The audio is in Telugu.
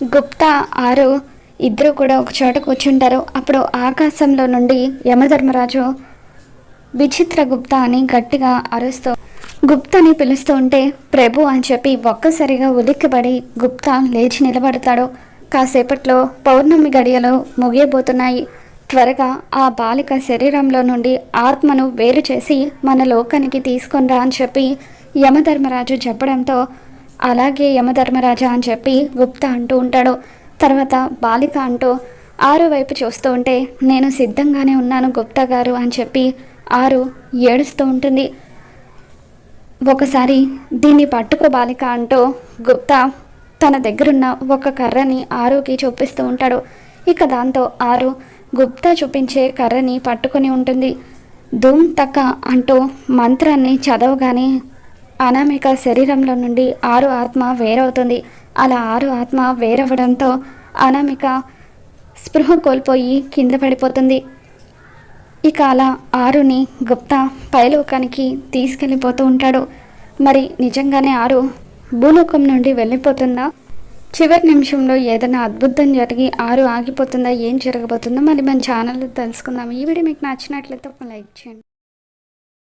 గుప్తా ఆరు ఇద్దరు కూడా ఒక చోట కూర్చుంటారు. అప్పుడు ఆకాశంలో నుండి యమధర్మరాజు విచిత్ర గుప్తా అని గట్టిగా అరుస్తూ గుప్తాని పిలుస్తూ ఉంటే ప్రభు అని చెప్పి ఒక్కసారిగా ఉలిక్కిపడి గుప్తా లేచి నిలబడతాడు. కాసేపట్లో పౌర్ణమి గడియలు ముగియబోతున్నాయి. త్వరగా ఆ బాలిక శరీరంలో నుండి ఆత్మను వేరు చేసి మన లోకానికి తీసుకొనిరా అని చెప్పి యమధర్మరాజు చెప్పడంతో అలాగే యమధర్మరాజా అని చెప్పి గుప్తా అంటూ ఉంటాడు. తర్వాత బాలిక అంటూ ఆరు వైపు చూస్తూ ఉంటే నేను సిద్ధంగానే ఉన్నాను గుప్తా గారు అని చెప్పి ఆరు ఏడుస్తూ ఉంటుంది. ఒకసారి దీన్ని పట్టుకో బాలిక అంటూ గుప్తా తన దగ్గరున్న ఒక కర్రని ఆరుకి చూపిస్తూ ఉంటాడు. ఇక దాంతో ఆరు గుప్తా చూపించే కర్రని పట్టుకొని ఉంటుంది. ధూమ్ తక్క అంటూ మంత్రాన్ని చదవగానే అనామిక శరీరంలో నుండి ఆరు ఆత్మ వేరవుతుంది. అలా ఆరు ఆత్మ వేరవడంతో అనామిక స్పృహ కోల్పోయి కింద పడిపోతుంది. ఇక అలా ఆరుని గుప్తా పైలోకానికి తీసుకెళ్ళిపోతూ ఉంటాడు. మరి నిజంగానే ఆరు భూలోకం నుండి వెళ్ళిపోతుందా? చివరి నిమిషంలో ఏదైనా అద్భుతం జరిగి ఆరు ఆగిపోతుందా? ఏం జరగబోతుందో మరి మన ఛానల్లో తెలుసుకుందాం. ఈ వీడియో మీకు నచ్చినట్లయితే ఒక లైక్ చేయండి.